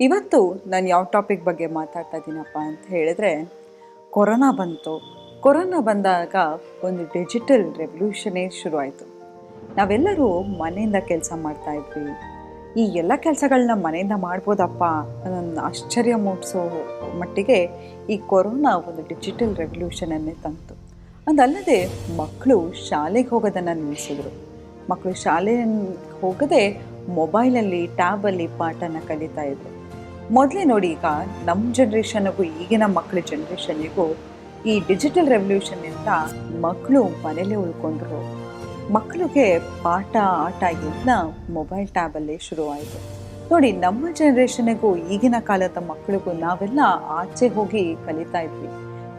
ಇವತ್ತು ನಾನು ಯಾವ ಟಾಪಿಕ್ ಬಗ್ಗೆ ಮಾತಾಡ್ತಾ ಇದ್ದೀನಪ್ಪ ಅಂತ ಹೇಳಿದ್ರೆ, ಕೊರೋನಾ ಬಂತು. ಕೊರೋನಾ ಬಂದಾಗ ಒಂದು ಡಿಜಿಟಲ್ ರೆವಲ್ಯೂಷನೇ ಶುರುವಾಯಿತು. ನಾವೆಲ್ಲರೂ ಮನೆಯಿಂದ ಕೆಲಸ ಮಾಡ್ತಾ ಇದ್ವಿ. ಈ ಎಲ್ಲ ಕೆಲಸಗಳನ್ನ ಮನೆಯಿಂದ ಮಾಡ್ಬೋದಪ್ಪ ಅನ್ನೋ ಆಶ್ಚರ್ಯ ಮೂಡಿಸೋ ಮಟ್ಟಿಗೆ ಈ ಕೊರೋನಾ ಒಂದು ಡಿಜಿಟಲ್ ರೆವಲ್ಯೂಷನನ್ನೇ ತಂತು. ಅದಲ್ಲದೆ ಮಕ್ಕಳು ಶಾಲೆಗೆ ಹೋಗೋದನ್ನು ನಿಲ್ಲಿಸಿದ್ರು. ಮಕ್ಕಳು ಶಾಲೆಯನ್ನು ಹೋಗದೆ ಮೊಬೈಲಲ್ಲಿ, ಟ್ಯಾಬಲ್ಲಿ ಪಾಠನ ಕಲಿತಾ ಇದ್ರು. ಮೊದಲೇ ನೋಡಿ ಈಗ ನಮ್ಮ ಜನ್ರೇಷನ್ಗೂ ಈಗಿನ ಮಕ್ಕಳ ಜನ್ರೇಷನ್ನಿಗೂ ಈ ಡಿಜಿಟಲ್ ರೆವಲ್ಯೂಷನ್ನಿಂದ ಮಕ್ಕಳು ಮನೇಲೇ ಉಳ್ಕೊಂಡ್ರು. ಮಕ್ಕಳಿಗೆ ಪಾಠ, ಆಟ ಎಲ್ಲ ಮೊಬೈಲ್ ಟ್ಯಾಬಲ್ಲೇ ಶುರುವಾಯಿತು. ನೋಡಿ, ನಮ್ಮ ಜನ್ರೇಷನ್ಗೂ ಈಗಿನ ಕಾಲದ ಮಕ್ಕಳಿಗೂ ನಾವೆಲ್ಲ ಆಚೆ ಹೋಗಿ ಕಲಿತಾ ಇದ್ವಿ.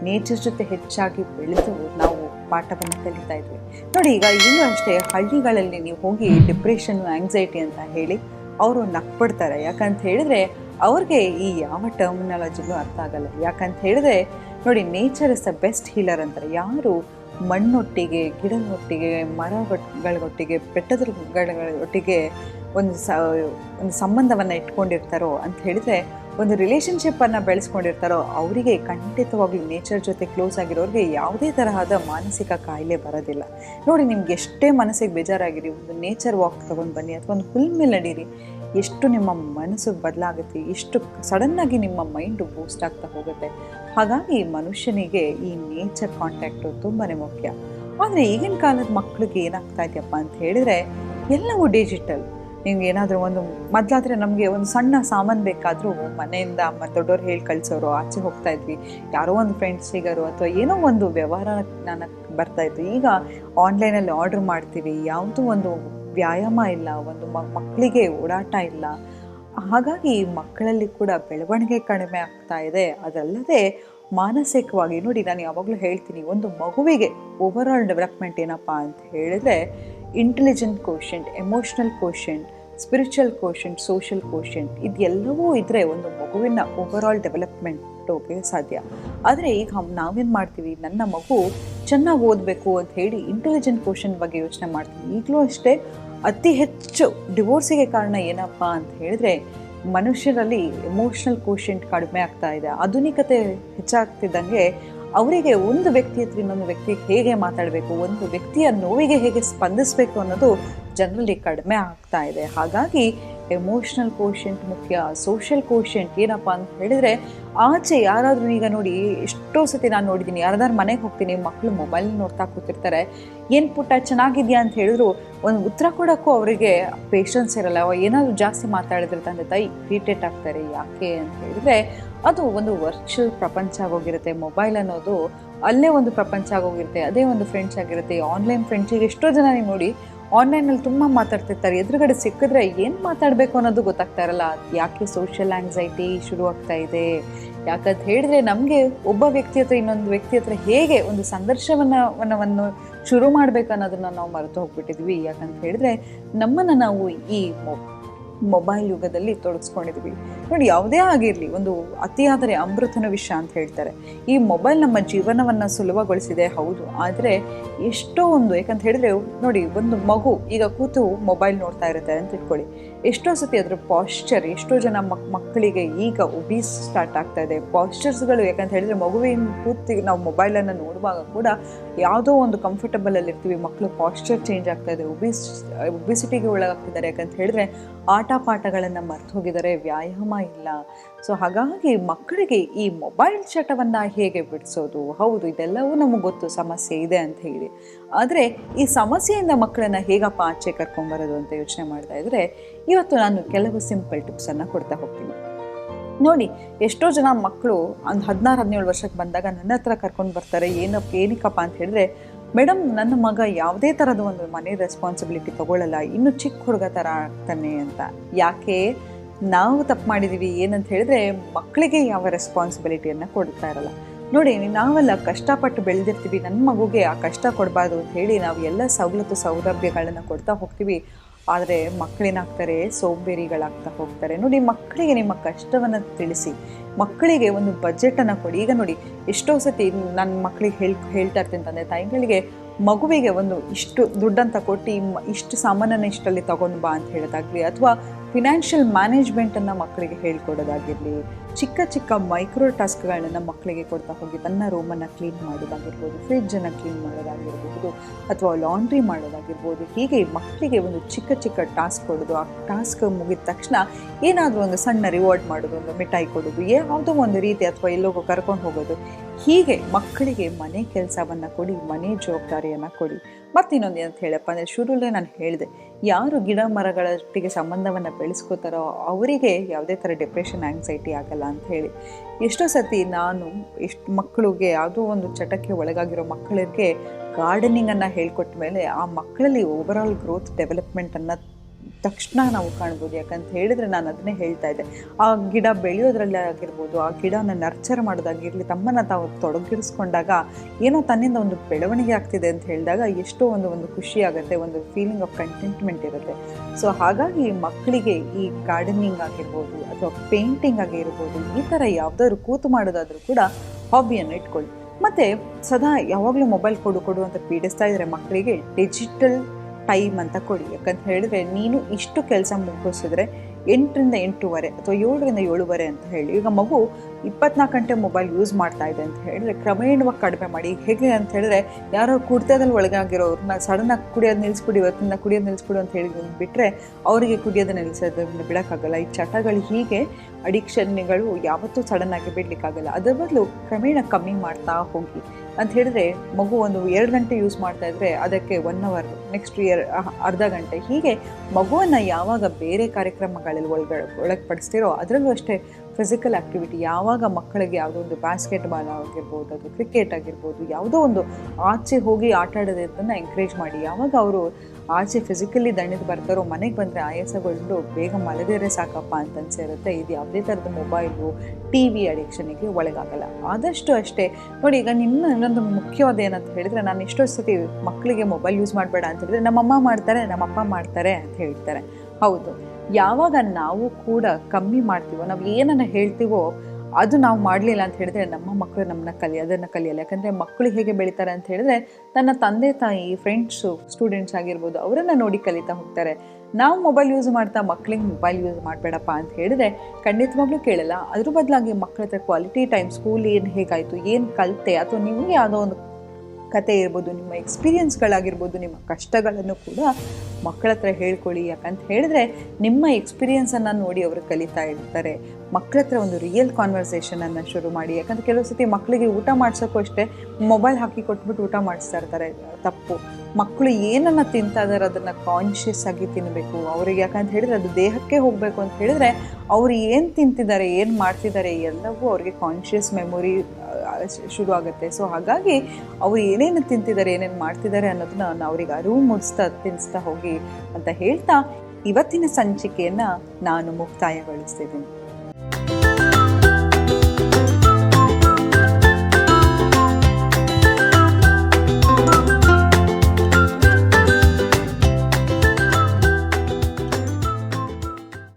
ನೇಚರ್ ಜೊತೆ ಹೆಚ್ಚಾಗಿ ಬೆಳೆದು ನಾವು ಪಾಠವನ್ನು ಕಲಿತಾ ಇದ್ವಿ. ನೋಡಿ, ಈಗ ಇನ್ನೂ ಅಷ್ಟೇ ಹಳ್ಳಿಗಳಲ್ಲಿ ನೀವು ಹೋಗಿ ಡಿಪ್ರೆಷನ್ ಆಂಗ್ಸೈಟಿ ಅಂತ ಹೇಳಿ, ಅವರು ನಕ್ಬಿಡ್ತಾರೆ. ಯಾಕಂತ ಹೇಳಿದ್ರೆ ಅವ್ರಿಗೆ ಈ ಯಾವ ಟರ್ಮಿನಾಲಜಿಗೂ ಅರ್ಥ ಆಗಲ್ಲ. ಯಾಕಂತ ಹೇಳಿದ್ರೆ, ನೋಡಿ nature is the best healer ಅಂತಾರೆ. ಯಾರು ಮಣ್ಣೊಟ್ಟಿಗೆ ಗಿಡದೊಟ್ಟಿಗೆ ಬೆಟ್ಟದ ಒಟ್ಟಿಗೆ ಒಂದು ಸ, ಒಂದು ಸಂಬಂಧವನ್ನು ಇಟ್ಕೊಂಡಿರ್ತಾರೋ ಅಂತ ಹೇಳಿದ್ರೆ, ಒಂದು ರಿಲೇಷನ್ಶಿಪ್ಪನ್ನು ಬೆಳೆಸ್ಕೊಂಡಿರ್ತಾರೋ, ಅವರಿಗೆ ಖಂಡಿತವಾಗ್ಲೂ ನೇಚರ್ ಜೊತೆ ಕ್ಲೋಸ್ ಆಗಿರೋರಿಗೆ ಯಾವುದೇ ತರಹದ ಮಾನಸಿಕ ಕಾಯಿಲೆ ಬರೋದಿಲ್ಲ. ನೋಡಿ, ನಿಮ್ಗೆ ಎಷ್ಟೇ ಮನಸ್ಸಿಗೆ ಬೇಜಾರಾಗಿರಿ, ಒಂದು ನೇಚರ್ ವಾಕ್ ತೊಗೊಂಡು ಬನ್ನಿ, ಅಥವಾ ಒಂದು ಹುಲ್ ಮೇಲೆ ನಡೀರಿ ಎಷ್ಟು ನಿಮ್ಮ ಮನಸ್ಸು ಬದಲಾಗುತ್ತೆ ಎಷ್ಟು ಸಡನ್ನಾಗಿ ನಿಮ್ಮ ಮೈಂಡು ಬೂಸ್ಟ್ ಆಗ್ತಾ ಹೋಗುತ್ತೆ. ಹಾಗಾಗಿ ಮನುಷ್ಯನಿಗೆ ಈ ನೇಚರ್ ಕಾಂಟ್ಯಾಕ್ಟು ತುಂಬಾ ಮುಖ್ಯ. ಆದರೆ ಈಗಿನ ಕಾಲದ ಮಕ್ಕಳಿಗೆ ಏನಾಗ್ತಾ ಇದೆಯಪ್ಪ ಅಂತ ಹೇಳಿದರೆ, ಎಲ್ಲವೂ ಡಿಜಿಟಲ್. ನಿಮ್ಗೆ ಏನಾದರೂ ಒಂದು ಮೊದಲಾದರೆ ನಮಗೆ ಒಂದು ಸಣ್ಣ ಸಾಮಾನು ಬೇಕಾದರೂ ಮನೆಯಿಂದ ಅಮ್ಮ ದೊಡ್ಡವ್ರು ಹೇಳಿ ಕಳಿಸೋರು, ಆಚೆ ಹೋಗ್ತಾ ಇದ್ವಿ. ಯಾರೋ ಒಂದು ಫ್ರೆಂಡ್ಸ್ ಸಿಗೋರು ಅಥವಾ ಏನೋ ಒಂದು ವ್ಯವಹಾರ ನನಗೆ ಬರ್ತಾ ಇತ್ತು. ಈಗ ಆನ್ಲೈನಲ್ಲಿ ಆರ್ಡ್ರ್ ಮಾಡ್ತೀವಿ, ಯಾವುದೋ ಒಂದು ವ್ಯಾಯಾಮ ಇಲ್ಲ, ಒಂದು ಮಕ್ಕಳಿಗೆ ಓಡಾಟ ಇಲ್ಲ. ಹಾಗಾಗಿ ಮಕ್ಕಳಲ್ಲಿ ಕೂಡ ಬೆಳವಣಿಗೆ ಕಡಿಮೆ ಆಗ್ತಾ ಇದೆ. ಅದಲ್ಲದೆ ಮಾನಸಿಕವಾಗಿ, ನೋಡಿ ನಾನು ಯಾವಾಗಲೂ ಹೇಳ್ತೀನಿ, ಒಂದು ಮಗುವಿಗೆ ಓವರ್ ಆಲ್ ಡೆವಲಪ್ಮೆಂಟ್ ಏನಪ್ಪ ಅಂತ ಹೇಳಿದ್ರೆ intelligent quotient emotional quotient spiritual quotient social quotient ಇದೆಲ್ಲವೂ ಇದ್ದರೆ ಒಂದು ಮಗುವಿನ ಓವರ್ ಆಲ್ ಡೆವಲಪ್ಮೆಂಟೋಗೆ ಸಾಧ್ಯ. ಆದರೆ ಈಗ ನಾವೇನು ಮಾಡ್ತೀವಿ, ನನ್ನ ಮಗು ಚೆನ್ನಾಗಿ ಓದಬೇಕು ಅಂತ ಹೇಳಿ ಇಂಟೆಲಿಜೆಂಟ್ ಕೋಶನ್ ಬಗ್ಗೆ ಯೋಚನೆ ಮಾಡ್ತೀವಿ. ಈಗಲೂ ಅಷ್ಟೇ ಅತಿ ಹೆಚ್ಚು ಡಿವೋರ್ಸಿಗೆ ಕಾರಣ ಏನಪ್ಪ ಅಂತ ಹೇಳಿದ್ರೆ ಮನುಷ್ಯರಲ್ಲಿ ಎಮೋಷ್ನಲ್ ಕೋಶೆಂಟ್ ಕಡಿಮೆ ಆಗ್ತಾ ಇದೆ. ಆಧುನಿಕತೆ ಹೆಚ್ಚಾಗ್ತಿದ್ದಂಗೆ ಅವರಿಗೆ ಒಂದು ವ್ಯಕ್ತಿ ಹತ್ರ ಇನ್ನೊಂದು ವ್ಯಕ್ತಿ ಹೇಗೆ ಮಾತಾಡಬೇಕು, ಒಂದು ವ್ಯಕ್ತಿಯ ನೋವಿಗೆ ಹೇಗೆ ಸ್ಪಂದಿಸಬೇಕು ಅನ್ನೋದು ಜನರಲ್ಲಿ ಕಡಿಮೆ ಆಗ್ತಾ ಇದೆ. ಹಾಗಾಗಿ ಎಮೋಷ್ನಲ್ ಕೋಶೆಂಟ್ ಮುಖ್ಯ ಸೋಷಿಯಲ್ ಕೋಶೆಂಟ್ ಏನಪ್ಪ ಅಂತ ಹೇಳಿದರೆ, ಆಚೆ ಯಾರಾದರೂ ಈಗ ನೋಡಿ ಎಷ್ಟೋ ಸತಿ ನಾನು ನೋಡಿದ್ದೀನಿ, ಯಾರಾದ್ರೂ ಮನೆಗೆ ಹೋಗ್ತೀನಿ ಮಕ್ಕಳು ಮೊಬೈಲ್ ನೋಡ್ತಾ ಕೂತಿರ್ತಾರೆ, ಏನು ಪುಟ್ಟ ಚೆನ್ನಾಗಿದೆಯಾ ಅಂತ ಹೇಳಿದ್ರು, ಒಂದು ಉತ್ತರ ಕೊಡೋಕ್ಕೂ ಅವರಿಗೆ ಪೇಷನ್ಸ್ ಇರಲ್ಲ ಏನಾದರೂ ಜಾಸ್ತಿ ಮಾತಾಡಿದ್ರೆ ತಂದೆ ತಾಯಿ ಇರಿಟೇಟ್ ಆಗ್ತಾರೆ, ಯಾಕೆ ಅಂತ ಹೇಳಿದ್ರೆ, ಅದು ಒಂದು ವರ್ಚುವಲ್ ಪ್ರಪಂಚ ಆಗೋಗಿರುತ್ತೆ ಮೊಬೈಲ್ ಅನ್ನೋದು ಅಲ್ಲೇ ಒಂದು ಪ್ರಪಂಚ ಆಗೋಗಿರುತ್ತೆ, ಅದೇ ಒಂದು ಫ್ರೆಂಡ್ಸ್ ಆಗಿರುತ್ತೆ ಆನ್ಲೈನ್ ಫ್ರೆಂಡ್ಸಿಗೆ ಎಷ್ಟೋ ಜನ ನೀವು ನೋಡಿ ಆನ್ಲೈನಲ್ಲಿ ತುಂಬ ಮಾತಾಡ್ತಿರ್ತಾರೆ. ಎದುರುಗಡೆ ಸಿಕ್ಕಿದ್ರೆ ಏನು ಮಾತಾಡಬೇಕು ಅನ್ನೋದು ಗೊತ್ತಾಗ್ತಾ ಇರಲ್ಲ. ಯಾಕೆ ಸೋಷಿಯಲ್ ಆಂಗ್ಸೈಟಿ ಶುರು ಆಗ್ತಾ ಇದೆ ಯಾಕಂತ ಹೇಳಿದ್ರೆ ನಮಗೆ ಒಬ್ಬ ವ್ಯಕ್ತಿ ಹತ್ರ ಇನ್ನೊಂದು ವ್ಯಕ್ತಿ ಹತ್ರ ಹೇಗೆ ಒಂದು ಸಂದರ್ಶನವನ್ನು ಶುರು ಮಾಡಬೇಕು ಅನ್ನೋದನ್ನ ನಾವು ಮರೆತು ಹೋಗ್ಬಿಟ್ಟಿದ್ವಿ. ಯಾಕಂತ ಹೇಳಿದ್ರೆ ನಮ್ಮನ್ನು ನಾವು ಈ ಮೊಬೈಲ್ ಯುಗದಲ್ಲಿ ತೊಡಗಿಸ್ಕೊಂಡಿದ್ವಿ. ನೋಡಿ, ಯಾವುದೇ ಆಗಿರಲಿ, ಒಂದು ಅತಿಯಾದರೆ ಅಮೃತನ ವಿಷ ಅಂತ ಹೇಳ್ತಾರೆ. ಈ ಮೊಬೈಲ್ ನಮ್ಮ ಜೀವನವನ್ನು ಸುಲಭಗೊಳಿಸಿದೆ, ಹೌದು. ಆದರೆ ಎಷ್ಟೋ ಒಂದು ಯಾಕಂತ ಹೇಳಿದ್ರೆ, ನೋಡಿ, ಒಂದು ಮಗು ಈಗ ಕೂತು ಮೊಬೈಲ್ ನೋಡ್ತಾ ಇರುತ್ತೆ ಅಂತ ಇಟ್ಕೊಳ್ಳಿ. ಎಷ್ಟೋ ಸತಿ ಅದರ ಪಾಶ್ಚರ್, ಎಷ್ಟೋ ಜನ ಮಕ್, ಮಕ್ಕಳಿಗೆ ಈಗ ಒಬೀಸ್ ಸ್ಟಾರ್ಟ್ ಆಗ್ತಾ ಇದೆ. ಪಾಶ್ಚರ್ಸ್ಗಳು ಯಾಕಂತ ಹೇಳಿದ್ರೆ, ಮಗುವಿನ ಕೂತಿ ನಾವು ಮೊಬೈಲನ್ನು ನೋಡುವಾಗ ಕೂಡ ಯಾವುದೋ ಒಂದು ಕಂಫರ್ಟಬಲಲ್ಲಿ ಇರ್ತೀವಿ. ಮಕ್ಕಳು ಪಾಶ್ಚರ್ ಚೇಂಜ್ ಆಗ್ತಾ ಇದೆ. ಒಬೀಸ್ ಒಬಿಸಿಟಿಗೆ ಒಳಗಾಗ್ತಿದ್ದಾರೆ. ಯಾಕಂತ ಹೇಳಿದ್ರೆ ಆಟ ಪಾಠಗಳನ್ನು ಮರ್ತು ಹೋಗಿದ್ದಾರೆ ವ್ಯಾಯಾಮ ಇಲ್ಲ. ಸೊ ಹಾಗಾಗಿ ಮಕ್ಕಳಿಗೆ ಈ ಮೊಬೈಲ್ ಚಟವನ್ನು ಹೇಗೆ ಬಿಡಿಸೋದು? ಹೌದು, ಇದೆಲ್ಲವೂ ನಮಗೆ ಗೊತ್ತು, ಸಮಸ್ಯೆ ಇದೆ ಅಂತ ಹೇಳಿ. ಆದರೆ, ಈ ಸಮಸ್ಯೆಯಿಂದ ಮಕ್ಕಳನ್ನು ಹೇಗಪ್ಪ ಆಚೆ ಕರ್ಕೊಂಬರೋದು ಅಂತ ಯೋಚನೆ ಮಾಡ್ತಾ ಇದ್ದರೆ ಇವತ್ತು ನಾನು ಕೆಲವು ಸಿಂಪಲ್ ಟಿಪ್ಸನ್ನು ಕೊಡ್ತಾ ಹೋಗ್ತೀನಿ. ನೋಡಿ, ಎಷ್ಟೋ ಜನ ಮಕ್ಕಳು ಒಂದು ಹದಿನಾರು, ಹದಿನೇಳು ವರ್ಷಕ್ಕೆ ಬಂದಾಗ ನನ್ನ ಹತ್ರ ಕರ್ಕೊಂಡು ಬರ್ತಾರೆ ಏನಪ್ಪ ಏನಕ್ಕಪ್ಪ ಅಂತ ಹೇಳಿದ್ರೆ ಮೇಡಮ್ ನನ್ನ ಮಗ ಯಾವುದೇ ಥರದ ಒಂದು ಮನೆ ರೆಸ್ಪಾನ್ಸಿಬಿಲಿಟಿ ತಗೊಳ್ಳಲ್ಲ ಇನ್ನು ಚಿಕ್ಕ ಹುಡುಗ ಥರ ಆಗ್ತಾನೆ ಅಂತ. ಯಾಕೆ? ನಾವು ತಪ್ಪು ಮಾಡಿದ್ದೀವಿ ಏನಂತ ಹೇಳಿದ್ರೆ ಮಕ್ಕಳಿಗೆ ಯಾವ ರೆಸ್ಪಾನ್ಸಿಬಿಲಿಟಿಯನ್ನು ಕೊಡ್ತಾ ಇರಲ್ಲ. ನೋಡಿ, ನಾವೆಲ್ಲ ಕಷ್ಟಪಟ್ಟು ಬೆಳೆದಿರ್ತೀವಿ ನನ್ನ ಮಗುಗೆ ಆ ಕಷ್ಟ ಕೊಡಬಾರ್ದು ಅಂತ ಹೇಳಿ ನಾವು ಎಲ್ಲ ಸವಲತ್ತು ಸೌಲಭ್ಯಗಳನ್ನು ಕೊಡ್ತಾ ಹೋಗ್ತೀವಿ. ಆದರೆ ಮಕ್ಕಳೇನಾಗ್ತಾರೆ, ಸೋಂಬೇರಿಗಳಾಗ್ತಾ ಹೋಗ್ತಾರೆ. ನೋಡಿ, ಮಕ್ಕಳಿಗೆ ನಿಮ್ಮ ಕಷ್ಟವನ್ನು ತಿಳಿಸಿ, ಮಕ್ಕಳಿಗೆ ಒಂದು ಬಜೆಟನ್ನು ಕೊಡಿ. ಈಗ ನೋಡಿ, ಎಷ್ಟೋ ಸತಿ ನನ್ನ ಮಕ್ಕಳಿಗೆ ಹೇಳ್, ಹೇಳ್ತಾ ಇರ್ತೀನಿ ತಂದೆ ತಾಯಿಗಳಿಗೆ, ಮಗುವಿಗೆ ಒಂದು ಇಷ್ಟು ದುಡ್ಡಂತ ಕೊಟ್ಟು, ಇಷ್ಟು ಸಾಮಾನನ್ನು ಇಷ್ಟರಲ್ಲಿ ತಗೊಂಡು ಬಾ ಅಂತ ಹೇಳೋದಾಗ್ಲಿ, ಅಥವಾ ಫಿನಾನ್ಷಿಯಲ್ ಮ್ಯಾನೇಜ್ಮೆಂಟನ್ನು ಮಕ್ಕಳಿಗೆ ಹೇಳ್ಕೊಡೋದಾಗಿರಲಿ, ಚಿಕ್ಕ ಚಿಕ್ಕ ಮೈಕ್ರೋ ಟಾಸ್ಕ್ಗಳನ್ನು ಮಕ್ಕಳಿಗೆ ಕೊಡ್ತಾ ಹೋಗಿ ತನ್ನ ರೂಮನ್ನು ಕ್ಲೀನ್ ಮಾಡೋದಾಗಿರ್ಬೋದು ಫ್ರಿಜ್ಜನ್ನು ಕ್ಲೀನ್ ಮಾಡೋದಾಗಿರ್ಬೋದು ಅಥವಾ ಲಾಂಡ್ರಿ ಮಾಡೋದಾಗಿರ್ಬೋದು, ಹೀಗೆ ಮಕ್ಕಳಿಗೆ ಒಂದು ಚಿಕ್ಕ ಚಿಕ್ಕ ಟಾಸ್ಕ್ ಕೊಡೋದು, ಆ ಟಾಸ್ಕ್ ಮುಗಿದ ತಕ್ಷಣ ಏನಾದರೂ ಒಂದು ಸಣ್ಣ ರಿವಾರ್ಡ್ ಮಾಡೋದು, ಒಂದು ಮಿಠಾಯಿ ಕೊಡೋದು, ಯಾವುದೋ ಒಂದು ರೀತಿ ಅಥವಾ ಎಲ್ಲೋಗೋ ಕರ್ಕೊಂಡು ಹೋಗೋದು, ಹೀಗೆ ಮಕ್ಕಳಿಗೆ ಮನೆ ಕೆಲಸವನ್ನು ಕೊಡಿ, ಮನೆ ಜವಾಬ್ದಾರಿಯನ್ನು ಕೊಡಿ. ಮತ್ತು ಇನ್ನೊಂದು ಏನಂತ ಹೇಳಪ್ಪ ಅಂದರೆ ಶುರುಲೇ ನಾನು ಹೇಳಿದೆ ಯಾರು ಗಿಡ ಮರಗಳೊಟ್ಟಿಗೆ ಸಂಬಂಧವನ್ನು ಬೆಳೆಸ್ಕೋತಾರೋ ಅವರಿಗೆ ಯಾವುದೇ ಥರ ಡಿಪ್ರೆಷನ್ ಆ್ಯಂಗ್ಸೈಟಿ ಆಗಲ್ಲ ಅಂತ ಹೇಳಿ. ಎಷ್ಟೋ ಸತಿ ನಾನು ಎಷ್ಟು ಮಕ್ಕಳಿಗೆ ಯಾವುದೋ ಒಂದು ಚಟಕ್ಕೆ ಒಳಗಾಗಿರೋ ಮಕ್ಕಳಿಗೆ ಗಾರ್ಡನಿಂಗನ್ನು ಹೇಳ್ಕೊಟ್ಟ ಮೇಲೆ ಆ ಮಕ್ಕಳಲ್ಲಿ ಓವರಾಲ್ ಗ್ರೋತ್ ಡೆವಲಪ್ಮೆಂಟನ್ನು ತಕ್ಷಣ ನಾವು ಕಾಣ್ಬೋದು. ಯಾಕಂತ ಹೇಳಿದ್ರೆ ನಾನು ಅದನ್ನೇ ಹೇಳ್ತಾ ಇದ್ದೆ. ಆ ಗಿಡ ಬೆಳೆಯೋದ್ರಲ್ಲಿ ಆಗಿರ್ಬೋದು, ಆ ಗಿಡನ ನರ್ಚರ್ ಮಾಡೋದಾಗಿರಲಿ, ತಮ್ಮನ್ನು ತಾವು ತೊಡಗಿರಿಸ್ಕೊಂಡಾಗ ಏನೋ ತನ್ನಿಂದ ಒಂದು ಬೆಳವಣಿಗೆ ಆಗ್ತಿದೆ ಅಂತ ಹೇಳಿದಾಗ ಎಷ್ಟೋ ಒಂದು ಒಂದು ಖುಷಿ ಆಗುತ್ತೆ, ಒಂದು ಫೀಲಿಂಗ್ ಆಫ್ ಕಂಟೆಂಟ್ಮೆಂಟ್ ಇರುತ್ತೆ. ಸೊ ಹಾಗಾಗಿ ಮಕ್ಕಳಿಗೆ ಈ ಗಾರ್ಡನಿಂಗ್ ಆಗಿರ್ಬೋದು ಅಥವಾ ಪೇಂಟಿಂಗ್ ಆಗಿರ್ಬೋದು, ಈ ಥರ ಯಾವುದಾದ್ರು ಕೂತು ಮಾಡೋದಾದರೂ ಕೂಡ ಹಾಬಿಯನ್ನು ಇಟ್ಕೊಳ್ಳಿ. ಮತ್ತು ಸದಾ ಯಾವಾಗಲೂ ಮೊಬೈಲ್ ಕೊಡು ಕೊಡು ಅಂತ ಪೀಡಿಸ್ತಾ ಇದ್ದರೆ ಮಕ್ಕಳಿಗೆ ಡಿಜಿಟಲ್ ಟೈಮ್ ಅಂತ ಕೊಡಿ. ಯಾಕಂತ ಹೇಳಿದ್ರೆ ನೀನು ಇಷ್ಟು ಕೆಲಸ ಮುಗಿಸಿದ್ರೆ ಎಂಟರಿಂದ ಎಂಟೂವರೆ ಅಥವಾ ಏಳರಿಂದ ಏಳುವರೆ ಅಂತ ಹೇಳಿ. ಈಗ ಮಗು ಇಪ್ಪತ್ನಾಲ್ಕು ಗಂಟೆ ಮೊಬೈಲ್ ಯೂಸ್ ಮಾಡ್ತಾ ಇದೆ ಅಂತ ಹೇಳಿದ್ರೆ ಕ್ರಮೇಣವಾಗಿ ಕಡಿಮೆ ಮಾಡಿ. ಹೇಗೆ ಅಂತ ಹೇಳಿದ್ರೆ ಯಾರೋ ಕುಡ್ತದಲ್ಲಿ ಒಳಗಾಗಿರೋರನ್ನ ಸಡನ್ನಾಗಿ ಕುಡಿಯೋದು ನಿಲ್ಲಿಸ್ಬಿಡಿ ಇವತ್ತಿನ ಕುಡಿಯೋದು ನಿಲ್ಲಿಸ್ಬಿಡು ಅಂತ ಹೇಳಿ ಬಿಟ್ಟರೆ ಅವರಿಗೆ ಕುಡಿಯೋದು ನಿಲ್ಲಿಸೋದನ್ನ ಬಿಡೋಕ್ಕಾಗಲ್ಲ. ಈ ಚಟಗಳು ಹೀಗೆ ಅಡಿಕ್ಷನ್ಗಳು ಯಾವತ್ತೂ ಸಡನ್ನಾಗಿ ಬಿಡಲಿಕ್ಕಾಗಲ್ಲ. ಅದರ ಬದಲು ಕ್ರಮೇಣ ಕಮ್ಮಿ ಮಾಡ್ತಾ ಹೋಗಿ. ಅಂತ ಹೇಳಿದ್ರೆ ಮಗು ಒಂದು ಎರಡು ಗಂಟೆ ಯೂಸ್ ಮಾಡ್ತಾ ಇದ್ರೆ ಅದಕ್ಕೆ ಒನ್ ಅವರ್ ನೆಕ್ಸ್ಟ್ ಇಯರ್ ಅರ್ಧ ಗಂಟೆ. ಹೀಗೆ ಮಗುವನ್ನು ಯಾವಾಗ ಬೇರೆ ಕಾರ್ಯಕ್ರಮಗಳಲ್ಲಿ ಒಳಗಡೆ ಪಡಿಸ್ತೀರೋ ಅದರಲ್ಲೂ ಅಷ್ಟೇ ಫಿಸಿಕಲ್ ಆ್ಯಕ್ಟಿವಿಟಿ ಯಾವಾಗ ಮಕ್ಕಳಿಗೆ ಯಾವುದೋ ಒಂದು ಬ್ಯಾಸ್ಕೆಟ್ ಬಾಲ್ ಆಗಿರ್ಬೋದು ಅದು ಕ್ರಿಕೆಟ್ ಆಗಿರ್ಬೋದು, ಯಾವುದೋ ಒಂದು ಆಚೆ ಹೋಗಿ ಆಟ ಆಡೋದನ್ನು ಎಂಕರೇಜ್ ಮಾಡಿ. ಯಾವಾಗ ಅವರು ಆಚೆ ಫಿಸಿಕಲಿ ದಣಿದು ಬರ್ತಾರೋ, ಮನೆಗೆ ಬಂದರೆ ಆಯಾಸಗೊಂಡು ಬೇಗ ಮಲಗಿದ್ರೆ ಸಾಕಪ್ಪ ಅಂತ ಅನಿಸಿರುತ್ತೆ ಇದು ಯಾವುದೇ ಥರದ ಮೊಬೈಲು ಟಿ ವಿ ಅಡಿಕ್ಷನಿಗೆ ಒಳಗಾಗಲ್ಲ. ಆದಷ್ಟು ಅಷ್ಟೇ, ನೋಡಿ ಈಗ ನಿನ್ನ ಇನ್ನೊಂದು ಮುಖ್ಯವಾದ ಏನಂತ ಹೇಳಿದ್ರೆ, ನಾನು ಎಷ್ಟೋ ಸತಿ ಮಕ್ಕಳಿಗೆ ಮೊಬೈಲ್ ಯೂಸ್ ಮಾಡಬೇಡ ಅಂತ ಹೇಳಿದ್ರೆ, ನಮ್ಮಮ್ಮ ಮಾಡ್ತಾರೆ, ನಮ್ಮಪ್ಪ ಮಾಡ್ತಾರೆ ಅಂತ ಹೇಳ್ತಾರೆ. ಹೌದು. ಯಾವಾಗ ನಾವು ಕೂಡ ಕಮ್ಮಿ ಮಾಡ್ತೀವೋ, ನಾವು ಏನನ್ನು ಹೇಳ್ತೀವೋ, ಅದು ನಾವು ಮಾಡಲಿಲ್ಲ ಅಂತ ಹೇಳಿದ್ರೆ ನಮ್ಮ ಮಕ್ಕಳು ನಮ್ಮನ್ನ ಕಲಿ, ಅದನ್ನು ಕಲಿಯಲ್ಲ. ಯಾಕಂದರೆ ಮಕ್ಕಳು ಹೇಗೆ ಬೆಳೀತಾರೆ ಅಂತ ಹೇಳಿದ್ರೆ, ತನ್ನ ತಂದೆ ತಾಯಿ ಫ್ರೆಂಡ್ಸು ಸ್ಟೂಡೆಂಟ್ಸ್ ಆಗಿರ್ಬೋದು, ಅವರನ್ನು ನೋಡಿ ಕಲಿತಾ ಹೋಗ್ತಾರೆ. ನಾವು ಮೊಬೈಲ್ ಯೂಸ್ ಮಾಡ್ತಾ ಮಕ್ಕಳಿಗೆ ಮೊಬೈಲ್ ಯೂಸ್ ಮಾಡಬೇಡಪ್ಪ ಅಂತ ಹೇಳಿದ್ರೆ, ಖಂಡಿತವಾಗ್ಲೂ ಕೇಳಲ್ಲ. ಅದ್ರ ಬದಲಾಗಿ ಮಕ್ಕಳ ಹತ್ರ ಕ್ವಾಲಿಟಿ ಟೈಮ್ ಸ್ಕೂಲ್ ಏನು ಹೇಗಾಯಿತು, ಏನು ಕಲಿತೆ, ಅಥವಾ ನಿಮಗೆ ಯಾವುದೋ ಒಂದು ಕತೆ ಇರ್ಬೋದು, ನಿಮ್ಮ ಎಕ್ಸ್ಪೀರಿಯನ್ಸ್ಗಳಾಗಿರ್ಬೋದು ನಿಮ್ಮ ಕಷ್ಟಗಳನ್ನು ಕೂಡ ಮಕ್ಕಳ ಹತ್ರ ಹೇಳ್ಕೊಳ್ಳಿ, ಯಾಕಂತ ಹೇಳಿದ್ರೆ ನಿಮ್ಮ ಎಕ್ಸ್ಪೀರಿಯನ್ಸನ್ನು ನೋಡಿ ಅವರು ಕಲಿತಾ ಇರ್ತಾರೆ. ಮಕ್ಕಳ ಹತ್ರ ಒಂದು ರಿಯಲ್ ಕಾನ್ವರ್ಸೇಷನನ್ನು ಶುರು ಮಾಡಿ. ಯಾಕಂದ್ರೆ ಕೆಲವು ಸತಿ ಮಕ್ಕಳಿಗೆ ಊಟ ಮಾಡಿಸೋಕ್ಕೂ ಅಷ್ಟೇ ಮೊಬೈಲ್ ಹಾಕಿ ಕೊಟ್ಬಿಟ್ಟು ಊಟ ಮಾಡಿಸ್ತಾ ಇರ್ತಾರೆ. ತಪ್ಪು. ಮಕ್ಕಳು ಏನನ್ನು ತಿಂತಾ ಇದ್ದಾರೆ ಅದನ್ನು ಕಾನ್ಷಿಯಸ್ ಆಗಿ ತಿನ್ನಬೇಕು ಅವ್ರಿಗೆ ಯಾಕಂತ ಹೇಳಿದ್ರೆ ಅದು ದೇಹಕ್ಕೆ ಹೋಗಬೇಕು ಅಂತ ಹೇಳಿದ್ರೆ ಅವ್ರು ಏನು ತಿಂತಿದ್ದಾರೆ, ಏನು ಮಾಡ್ತಿದ್ದಾರೆ ಎಲ್ಲವೂ ಅವ್ರಿಗೆ ಕಾನ್ಷಿಯಸ್ ಮೆಮೊರಿ ಶುರು ಆಗುತ್ತೆ ಸೊ ಹಾಗಾಗಿ ಅವರು ಏನೇನು ತಿಂತಿದ್ದಾರೆ, ಏನೇನು ಮಾಡ್ತಿದ್ದಾರೆ ಅನ್ನೋದನ್ನ ನಾನು ಅವ್ರಿಗೆ ಅರಿವು ಮೂಡಿಸ್ತಾ ತಿನ್ನಿಸ್ತಾ ಹೋಗಿ ಅಂತ ಹೇಳ್ತಾ, ಇವತ್ತಿನ ಸಂಚಿಕೆಯನ್ನು ನಾನು ಮುಕ್ತಾಯಗೊಳಿಸ್ತಿದ್ದೀನಿ.